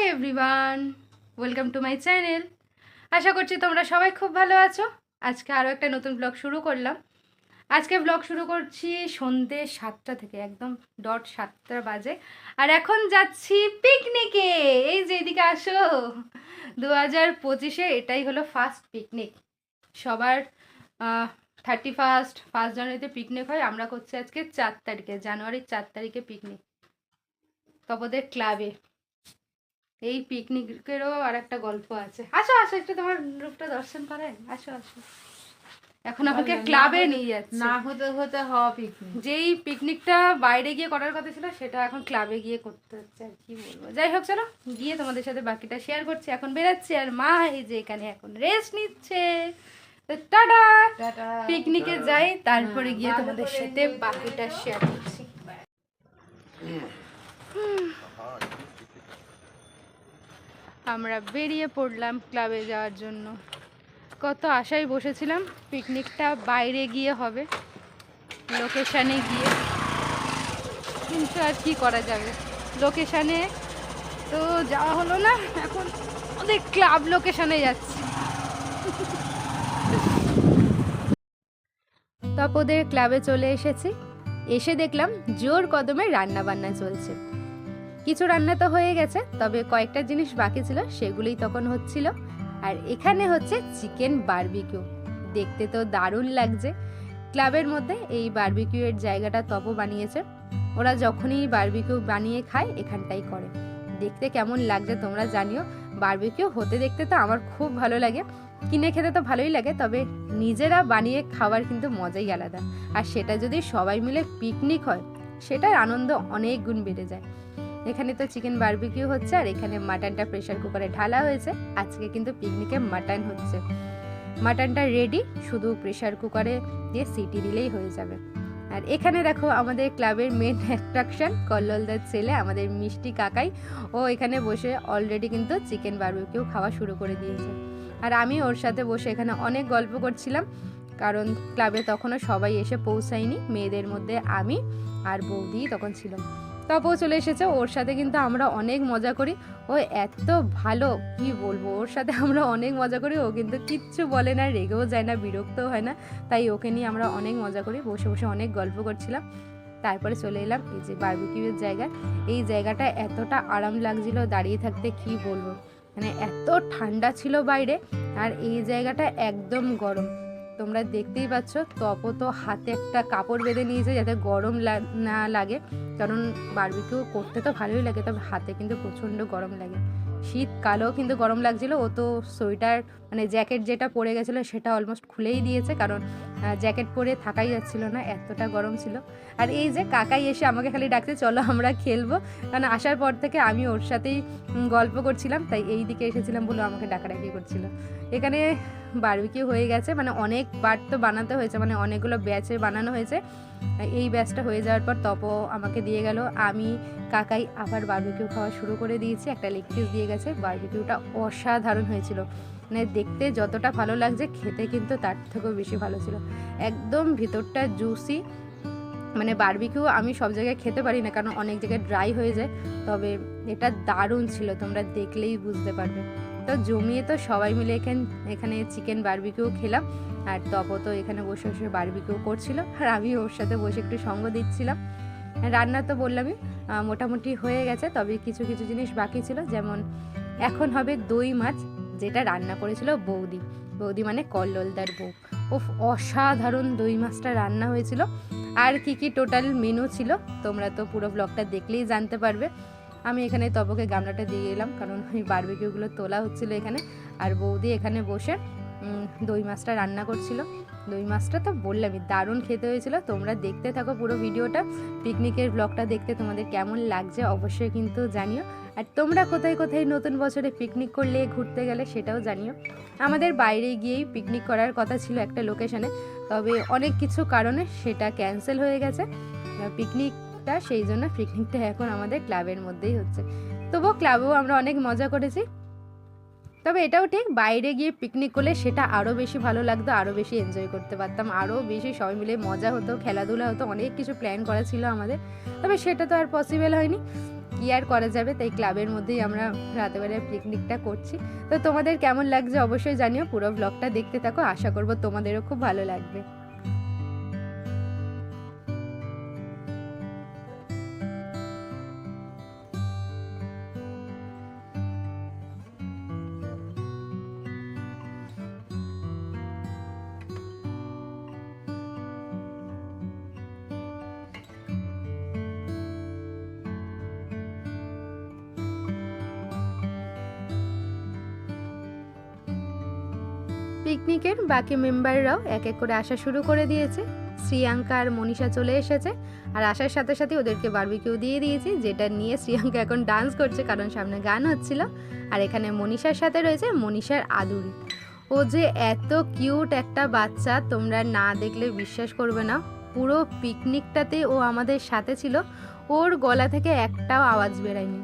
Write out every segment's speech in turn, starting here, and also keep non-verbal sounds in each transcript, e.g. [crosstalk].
Hi everyone welcome to my channel আশা করছি তোমরা সবাই খুব ভালো আছো। আজকে আরও একটা নতুন ব্লগ শুরু করলাম। আজকে ব্লগ শুরু করছি সন্ধ্যে সাতটা থেকে, একদম ডট সাতটা বাজে। আর এখন যাচ্ছি পিকনিকে এই যে এদিকে আসো। দু হাজার পঁচিশে এটাই হলো ফার্স্ট পিকনিক সবার থার্টি ফার্স্ট ফার্স্ট জানুয়ারিতে পিকনিক হয়। আমরা করছি আজকে চার তারিখে, জানুয়ারির চার তারিখে পিকনিক তপদের ক্লাবে এই পিকনিকেরও আর একটা গল্প আছে। আসো আসো একটু তোমার রূপটা দর্শন করায় আসো আসো। এখন আমাকে ক্লাবে নিয়ে যাচ্ছে। না হতে হতে হওয়া পিকনিক। যেই পিকনিকটা বাইরে গিয়ে করার কথা ছিল সেটা এখন ক্লাবে গিয়ে করতে হচ্ছে আর কি বলব। যাই হোক চলো গিয়ে তোমাদের সাথে বাকিটা শেয়ার করছি। এখন বেরাচ্ছি আর মা এই যে এখানে এখন রেস্ট নিচ্ছে। টাটা! টাটা। পিকনিকে যাই তারপরে গিয়ে তোমাদের সাথে বাকিটা শেয়ার করছি। আমরা বেরিয়ে পড়লাম ক্লাবে যাওয়ার জন্য। কত আশায় বসেছিলাম পিকনিকটা বাইরে গিয়ে হবে লোকেশানে গিয়ে। কিন্তু আর কি করা যাবে? লোকেশানে তো যাওয়া হলো না, এখন ওদের ক্লাব লোকেশানে যাচ্ছি। তপদের ক্লাবে চলে এসেছি। এসে দেখলাম জোর কদমে রান্না বান্না চলছে। কিছু রান্না তো হয়ে গেছে, তবে কয়েকটা জিনিস বাকি ছিল, সেগুলোই তখন হচ্ছিল। আর এখানে হচ্ছে চিকেন বারবিকিউ। দেখতে তো দারুণ লাগছে। ক্লাবের মধ্যে এই বারবিকিউ এর জায়গাটা তপ বানিয়েছে। ওরা যখনই বারবিকিউ বানিয়ে খায়, এখানটাই করে। দেখতে কেমন লাগছে তোমরা জানিও। বারবিকিউ হতে দেখতে তো আমার খুব ভালো লাগে। কিনে খেতে তো ভালোই লাগে, তবে নিজেরা বানিয়ে খাওয়ার কিন্তু মজাই আলাদা। আর সেটা যদি সবাই মিলে পিকনিক হয়, সেটার আনন্দ অনেক গুণ বেড়ে যায়। এখানে তো চিকেন বারবিকিউ হচ্ছে আর এখানে মাটনটা প্রেসার কুকারে ঢালা হয়েছে। আজকে কিন্তু পিকনিকে মাটন হচ্ছে। মাটনটা রেডি শুধু প্রেশার কুকারে দিয়ে সিটি দিলেই হয়ে যাবে। আর এখানে দেখো আমাদের ক্লাবের মেন অ্যাট্রাকশন [laughs] কল্লোলদার ছেলে, আমাদের মিষ্টি কাকাই। ও এখানে বসে অলরেডি কিন্তু চিকেন বারবিকিউ খাওয়া শুরু করে দিয়েছে। আর আমি ওর সাথে বসে এখানে অনেক গল্প করছিলাম, কারণ ক্লাবে তখনও সবাই এসে পৌঁছায়নি। মেয়েদের মধ্যে আমি আর বৌদি তখন ছিল তপও চলে এসেছে। ওর সাথে কিন্তু আমরা অনেক মজা করি। ও এত ভালো, কি বলব? ওর সাথে আমরা অনেক মজা করি। ও কিন্তু কিচ্ছু বলে না, রেগেও যায় না, বিরক্তও হয় না। তাই ওকে নিয়ে আমরা অনেক মজা করি। বসে বসে অনেক গল্প করছিলাম। তারপরে চলে এলাম এই যে বারবিকিউয়ের জায়গা এই জায়গাটা এতটা আরাম লাগছিল দাঁড়িয়ে থাকতে, কি বলব? মানে এত ঠান্ডা ছিল বাইরে। আর এই জায়গাটা একদম গরম। তোমরা দেখতেই পাচ্ছ, তপ তো হাতে একটা কাপড় বেঁধে নিয়েছে যাতে গরম না লাগে। কারণ বারবিকিউ করতে তো ভালোই লাগে, তবে হাতে কিন্তু প্রচণ্ড গরম লাগে। শীতকালেও কিন্তু গরম লাগছিল, ও তো সোয়েটার মানে জ্যাকেট যেটা পরে গেছিল সেটা অলমোস্ট খুলেই দিয়েছে। কারণ জ্যাকেট পরে থাকাই যাচ্ছিল না, এতটা গরম ছিল। আর এই যে কাকাই এসে আমাকে খালি ডাকছে, চলো আমরা খেলব। কারণ আসার পর থেকে আমি ওর সাথেই গল্প করছিলাম, তাই এই দিকে এসেছিলাম বলে আমাকে ডাকাডাকি করছিল। এখানে বারবিকিউ হয়ে গেছে মানে অনেক বার তো বানাতে হয়েছে মানে অনেকগুলো ব্যাচে বানানো হয়েছে। এই ব্যাচটা হয়ে যাওয়ার পর তপ আমাকে দিয়ে গেল, আমি, কাকাই আবার বারবিকিউ খাওয়া শুরু করে দিয়েছি, একটা লেগ পিস দিয়ে গেছে। বারবিকিউটা অসাধারণ হয়েছিল। মানে দেখতে যতটা ভালো লাগছে, খেতে কিন্তু তার থেকেও বেশি ভালো ছিল। একদম ভিতরটা জুসি মানে বারবিকিউ আমি সব জায়গায় খেতে পারি না, কারণ অনেক জায়গায় ড্রাই হয়ে যায়। তবে এটা দারুণ ছিল, তোমরা দেখলেই বুঝতে পারবে। তো জমিয়ে তো সবাই মিলে এখানে এখানে চিকেন বারবিকিউ খেলাম, আর তপ তো এখানে বসে বসে বারবিকিউ করছিল, আর আমি ওর সাথে বসে একটু সঙ্গ দিচ্ছিলাম। রান্না তো বললামই মোটামুটি হয়ে গেছে, তবে কিছু কিছু জিনিস বাকি ছিল, যেমন এখন হবে দই মাছ যেটা রান্না করেছিল বৌদি। বৌদি মানে কল্লোলদার বউ। ও অসাধারণ দই মাছটা রান্না হয়েছিল। আর কি কি টোটাল মেনু ছিল, তোমরা তো পুরো ব্লগটা দেখলেই জানতে পারবে। আমি এখানে তবকে গামলাটা দিয়ে এলাম, কারণ ওই বারবিকিউগুলো তোলা হচ্ছিল এখানে। আর বৌদি এখানে বসে দই মাছটা রান্না করছিল। দই মাছটা তো বললামই, দারুণ খেতে হয়েছিল। তোমরা দেখতে থাকো পুরো ভিডিওটা। পিকনিকের ব্লগটা দেখতে তোমাদের কেমন লাগছে অবশ্যই কিন্তু জানিও। আর তোমরা কোথায় কোথায় নতুন বছরে পিকনিক করলে, ঘুরতে গেলে সেটাও জানিও। আমাদের বাইরে গিয়েই পিকনিক করার কথা ছিল একটা লোকেশনে তবে অনেক কিছু কারণে সেটা ক্যান্সেল হয়ে গেছে। পিকনিকটা সেই জন্য পিকনিকটা এখন আমাদের ক্লাবের মধ্যেই হচ্ছে। তবুও ক্লাবেও আমরা অনেক মজা করেছি। তবে এটাও ঠিক, বাইরে গিয়ে পিকনিক করলে সেটা আরও বেশি ভালো লাগতো, আরও বেশি এনজয় করতে পারতাম, আরও বেশি সবাই মিলে মজা হতো, খেলাধুলা হতো, অনেক কিছু প্ল্যান করা ছিল আমাদের। তবে সেটা তো আর পসিবল হয়নি। কি আর করা যাবে? তাই ক্লাবের মধ্যেই আমরা রাতেবেলায় পিকনিকটা করছি। তো তোমাদের কেমন লাগছে অবশ্যই জানিও, পুরো ব্লগটা দেখতে থাকো। আশা করব তোমাদেরও খুব ভালো লাগবে। পিকনিকের বাকি মেম্বাররাও এক এক করে আসা শুরু করে দিয়েছে। শ্রিয়াঙ্কা আর মনীষা চলে এসেছে আর আসার সাথে সাথে ওদেরকে বারবিকিউ দিয়ে দিয়েছি, যেটা নিয়ে শ্রিয়াঙ্কা এখন ডান্স করছে কারণ সামনে গান হচ্ছিল। আর এখানে মনীষার সাথে রয়েছে মনীষার আদুরি। ও যে এত কিউট একটা বাচ্চা, তোমরা না দেখলে বিশ্বাস করবে না। পুরো পিকনিকটাতে ও আমাদের সাথে ছিল। ওর গলা থেকে একটাও আওয়াজ বেরায়নি।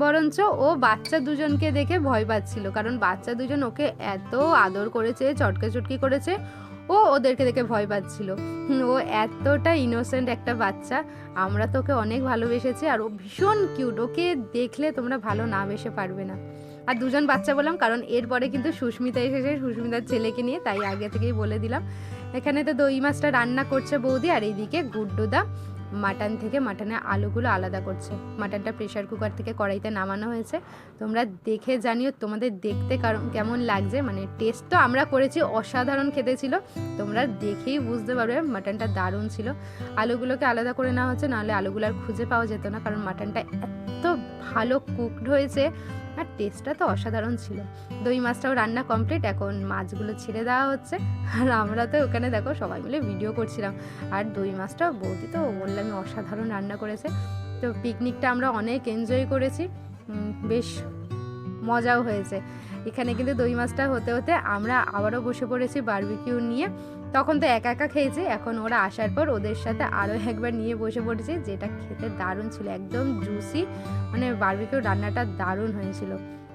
বরঞ্চ ও বাচ্চা দুজনকে দেখে ভয় পাচ্ছিল, কারণ বাচ্চা দুজন ওকে এত আদর করেছে, চটকে চটকি করেছে, ও ওদেরকে দেখে ভয় পাচ্ছিল। ও এতটা ইনোসেন্ট একটা বাচ্চা, আমরা তো ওকে অনেক ভালোবেসেছি আর ও ভীষণ কিউট ওকে দেখলে তোমরা ভালো না বেসে পারবে না। আর দুজন বাচ্চা বললাম, কারণ এরপরে কিন্তু সুস্মিতা এসেছে, সুস্মিতার ছেলেকে নিয়ে, তাই আগে থেকেই বলে দিলাম। এখানে তো দই মাছটা রান্না করছে বৌদি, আর এইদিকে গুড্ডুদা। মাটন থেকে মাটনের আলুগুলো আলাদা করছে। মাটনটা প্রেশার কুকার থেকে কড়াইতে নামানো হয়েছে। তোমরা দেখে জানিও তোমাদের দেখতে কেমন লাগছে। মানে টেস্ট তো আমরা করেছি, অসাধারণ খেতে ছিল। তোমরা দেখেই বুঝতে পারবে মাটনটা দারুণ ছিল। আলুগুলোকে আলাদা করে নেওয়া হচ্ছে, নাহলে আলুগুলো আর খুঁজে পাওয়া যেত না, কারণ মাটনটা এত ভালো কুকড হয়েছে। আর টেস্টটা তো অসাধারণ ছিল। দই মাছটাও রান্না কমপ্লিট এখন মাছগুলো ছেড়ে দেওয়া হচ্ছে। আর আমরা তো ওখানে দেখো সবাই মিলে ভিডিও করছিলাম। আর দই মাছটা বৌদি তো বললামই অসাধারণ রান্না করেছে। তো পিকনিকটা আমরা অনেক এনজয় করেছি। বেশ মজাও হয়েছে। এখানে কিন্তু দই মাছটা হতে হতে আমরা আবারও বসে পড়েছি বারবিকিউ নিয়ে। তখন তো একা একা খেয়েছি, এখন ওরা আসার পর ওদের সাথে আরও একবার নিয়ে বসে পড়েছি, যেটা খেতে দারুণ ছিল, একদম জুসি মানে বারবিকিউ রান্নাটা দারুণ হয়েছিল।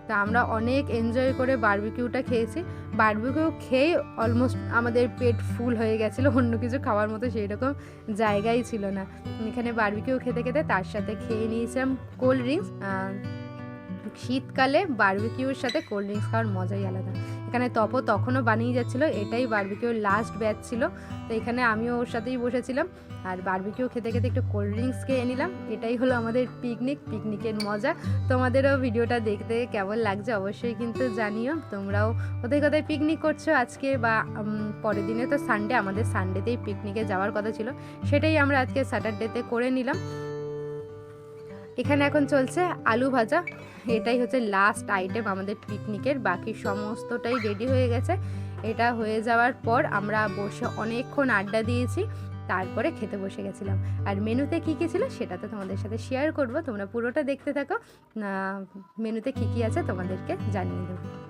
তো আমরা অনেক এনজয় করে বারবিকিউটা খেয়েছি। বারবিকিউ খেয়ে অলমোস্ট আমাদের পেট ফুল হয়ে গেছিল, অন্য কিছু খাওয়ার মতো সেই রকম জায়গাই ছিল না। এখানে বারবিকিউ খেতে খেতে তার সাথে খেয়ে নিয়েছিলাম কোল্ড ড্রিঙ্কস শীতকালে বারবিকিউর সাথে কোল্ড ড্রিঙ্কস খাওয়ার মজাই আলাদা। এখানে তপ তখনও বানিয়ে যাচ্ছিল, এটাই বারবিকিউর লাস্ট ব্যাচ ছিল। তো এখানে আমিও ওর সাথেই বসেছিলাম আর বারবিকিউ খেতে খেতে একটু কোল্ড ড্রিঙ্কস খেয়ে নিলাম। এটাই হলো আমাদের পিকনিক পিকনিকের মজা। তোমাদেরও ভিডিওটা দেখতে কেমন লাগছে অবশ্যই কিন্তু জানিও। তোমরাও কোথায় কোথায় পিকনিক করছ আজকে বা পরের দিনে তো সানডে আমাদের সানডেতেই পিকনিকে যাওয়ার কথা ছিল। সেটাই আমরা আজকে স্যাটারডেতে করে নিলাম। এখানে এখন চলছে আলু ভাজা। এটাই হচ্ছে লাস্ট আইটেম আমাদের পিকনিকের বাকি সমস্তটাই রেডি হয়ে গেছে। এটা হয়ে যাওয়ার পর আমরা বসে অনেকক্ষণ আড্ডা দিয়েছি। তারপরে খেতে বসে গেছিলাম। আর মেনুতে কী কী ছিল সেটা তো তোমাদের সাথে শেয়ার করব। তোমরা পুরোটা দেখতে থাকো। মেনুতে কী কী আছে তোমাদেরকে জানিয়ে দেবো।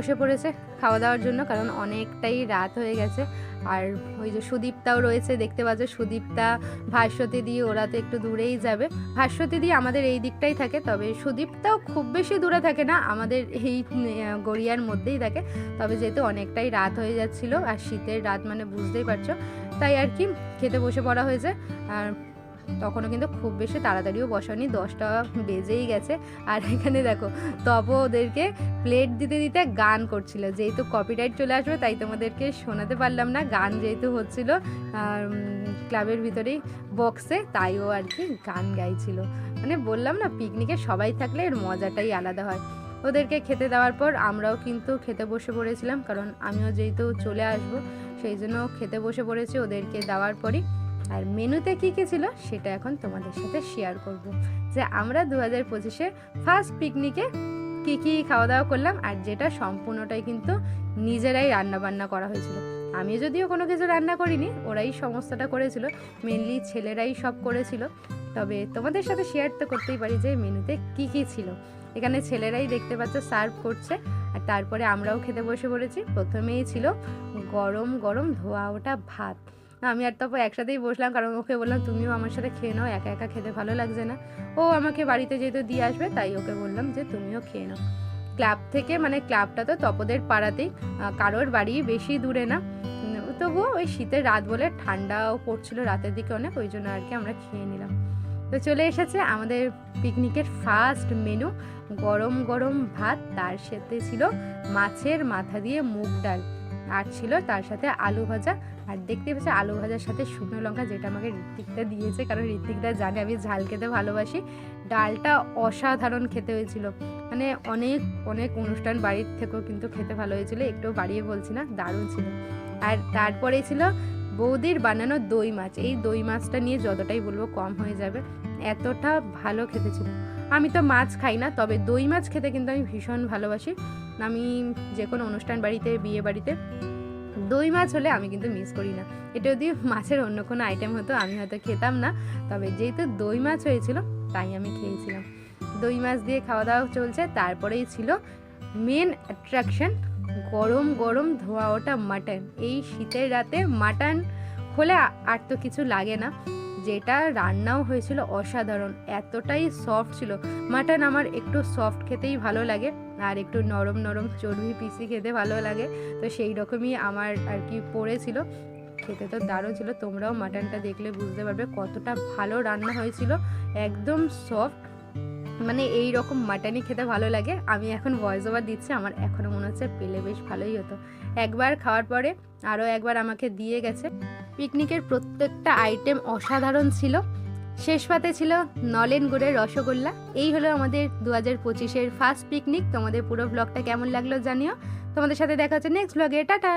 বসে পড়েছে খাওয়া দাওয়ার জন্য, কারণ অনেকটাই রাত হয়ে গেছে। আর ওই যে সুদীপ্তাও রয়েছে, দেখতে পাচ্ছ সুদীপ্তা, ভাস্বতী দিয়ে ওরা তো একটু দূরেই যাবে। ভাস্বতী দিয়ে আমাদের এই দিকটাই থাকে, তবে সুদীপ্তাও খুব বেশি দূরে থাকে না, আমাদের এই গড়িয়ার মধ্যেই থাকে। তবে যেহেতু অনেকটাই রাত হয়ে যাচ্ছিল, আর শীতের রাত মানে বুঝতেই পারছ, তাই আর কি, খেতে বসে পড়া হয়েছে। আর তখনও কিন্তু খুব বেশি তাড়াতাড়িও বসানি দশটা বেজেই গেছে। আর এখানে দেখো তব ওদেরকে প্লেট দিতে দিতে গান করছিল। যেহেতু কপিরাইট চলে আসবে, তাই তোমাদেরকে শোনাতে পারলাম না। গান যেহেতু হচ্ছিল ক্লাবের ভিতরেই বক্সে তাইও আর কি গান গাইছিল। মানে বললাম না পিকনিকে সবাই থাকলে এর মজাটাই আলাদা হয়। ওদেরকে খেতে দেওয়ার পর আমরাও কিন্তু খেতে বসে পড়েছিলাম, কারণ আমিও যেহেতু চলে আসব, সেই জন্য খেতে বসে পড়েছি ওদেরকে দেওয়ার পরই। আর মেনুতে কী কী ছিল সেটা এখন তোমাদের সাথে শেয়ার করব। যে আমরা দু হাজার পঁচিশে ফার্স্ট পিকনিকে কী কী খাওয়া দাওয়া করলাম আর যেটা সম্পূর্ণটাই কিন্তু নিজেরাই রান্না বান্না করা হয়েছিল। আমি যদিও কোনো কিছু রান্না করিনি, ওরাই সমস্তটা করেছিল মেনলি ছেলেরাই সব করেছিল। তবে তোমাদের সাথে শেয়ার তো করতেই পারি যে মেনুতে কি কি ছিল। এখানে ছেলেরাই দেখতে পাচ্ছ সার্ভ করছে, আর তারপরে আমরাও খেতে বসে পড়েছি। প্রথমেই ছিল গরম গরম ধোয়া ওটা ভাত। আমি আর তারপর একসাথেই বসলাম, কারণ ওকে বললাম, তুমিও আমার সাথে খেয়ে নাও, একা একা খেতে ভালো লাগছে না। ও আমাকে বাড়িতে যেহেতু দিয়ে আসবে, তাই ওকে বললাম যে, তুমিও খেয়ে নাও। ক্লাব থেকে মানে ক্লাবটা তো তপদের পাড়াতেই কারোর বাড়ি বেশি দূরে না। তবুও ওই শীতের রাত বলে ঠান্ডাও পড়ছিল রাতের দিকে অনেক, ওই জন্য আর কি আমরা খেয়ে নিলাম। তো চলে এসেছে আমাদের পিকনিকের ফার্স্ট মেনু, গরম গরম ভাত, তার সাথে ছিল মাছের মাথা দিয়ে মুগ ডাল। আর ছিল তার সাথে আলু ভাজা। আর দেখতে পাচ্ছি আলু ভাজার সাথে শুকনো লঙ্কা, যেটা আমাকে ঋত্বিকদা দিয়েছে, কারণ ঋত্বিকদা জানে আমি ঝাল খেতে ভালোবাসি। ডালটা অসাধারণ খেতে হয়েছিল। মানে অনেক অনেক অনুষ্ঠান বাড়ির থেকেও কিন্তু খেতে ভালো হয়েছিল একটু বাড়িয়ে বলছি না, দারুণ ছিল। আর তারপরে ছিল বৌদির বানানো দই মাছ। এই দই মাছটা নিয়ে যতটাই বলব কম হয়ে যাবে, এতটা ভালো খেতে ছিল। আমি তো মাছ খাই না, তবে দই মাছ খেতে কিন্তু আমি ভীষণ ভালোবাসি। আমি যে কোনো অনুষ্ঠান বাড়িতে, বিয়ে বাড়িতে দই মাছ হলে আমি কিন্তু মিস করি না। এটা যদি মাছের অন্য কোনো আইটেম হতো, আমি হয়তো খেতাম না। তবে যেহেতু দই মাছ হয়েছিল, তাই আমি খেয়েছিলাম। দই মাছ দিয়ে খাওয়া দাওয়া চলছে, তারপরেই ছিল মেন অ্যাট্রাকশন গরম গরম ধোয়া ওটা মাটন এই শীতের রাতে মাটন হলে আর তো কিছু লাগে না। যেটা রান্নাও হয়েছিল অসাধারণ, এতটাই সফট ছিল। মাটন আমার একটু সফট খেতেই ভালো লাগে। আর একটু নরম নরম চর্বি পিসি খেতে ভালো লাগে। তো সেই রকমই আমার আর কি পড়েছিল। খেতে তো দারুণ ছিল। তোমরাও মাটনটা দেখলে বুঝতে পারবে কতটা ভালো রান্না হয়েছিল। একদম সফট মানে এই রকম মাটনই খেতে ভালো লাগে। আমি এখন ভয়েস ওভার দিচ্ছি। আমার এখনও মনে হচ্ছে পেলে বেশ ভালোই হতো। একবার খাওয়ার পরে আরও একবার আমাকে দিয়ে গেছে। পিকনিকের প্রত্যেকটা আইটেম অসাধারণ ছিল। শেষ পাতে ছিল নলেন গুড়ের রসগোল্লা। এই হলো আমাদের দু হাজার পঁচিশের ফার্স্ট পিকনিক তোমাদের পুরো ব্লগটা কেমন লাগল জানিও। তোমাদের সাথে দেখা হচ্ছে নেক্সট ব্লগে টাটা!